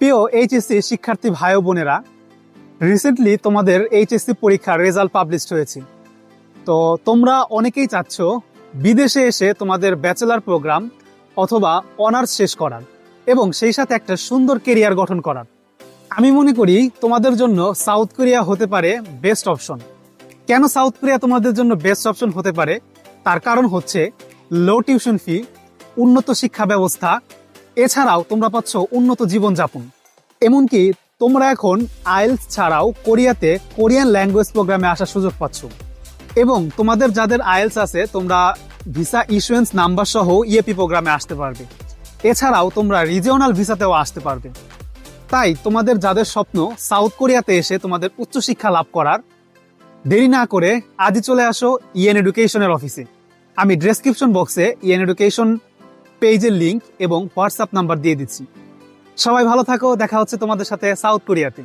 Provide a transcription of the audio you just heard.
প্রিয় এইচএসসি শিক্ষার্থী ভাই বোনেরা রিসেন্টলি তোমাদের এইচএসসি পরীক্ষার রেজাল্ট পাবলিশড হয়েছে। তো তোমরা অনেকেই চাচ্ছ বিদেশে এসে তোমাদের ব্যাচেলার প্রোগ্রাম অথবা অনার্স শেষ করার এবং সেই সাথে একটা সুন্দর কেরিয়ার গঠন করার। আমি মনে করি তোমাদের জন্য সাউথ কোরিয়া হতে পারে বেস্ট অপশন কেন সাউথ কোরিয়া তোমাদের জন্য বেস্ট অপশন হতে পারে? তার কারণ হচ্ছে লো টিউশন ফি উন্নত শিক্ষা ব্যবস্থা এছাড়াও তোমরা পাচ্ছ উন্নত জীবনযাপন। এমনকি তোমরা এখন আইএলস ছাড়াও কোরিয়াতে কোরিয়ান ল্যাঙ্গুয়েজ প্রোগ্রামে আসার সুযোগ পাচ্ছ। এবং তোমাদের যাদের আইএলস আছে, তোমরা ভিসা ইস্যুয়েন্স নাম্বার সহ ইএপি প্রোগ্রামে আসতে পারবে। এছাড়াও তোমরা রিজিওনাল ভিসাতেও আসতে পারবে। তাই তোমাদের যাদের স্বপ্ন সাউথ কোরিয়াতে এসে তোমাদের উচ্চশিক্ষা লাভ করার, দেরি না করে আজই চলে আসো ইএন এডুকেশনের অফিসে। আমি ডেসক্রিপশন বক্সে ইএন এডুকেশন পেজের লিঙ্ক এবং হোয়াটসঅ্যাপ নাম্বার দিয়ে দিচ্ছি। সবাই ভালো থাকো, দেখা হচ্ছে তোমাদের সাথে সাউথ কোরিয়াতে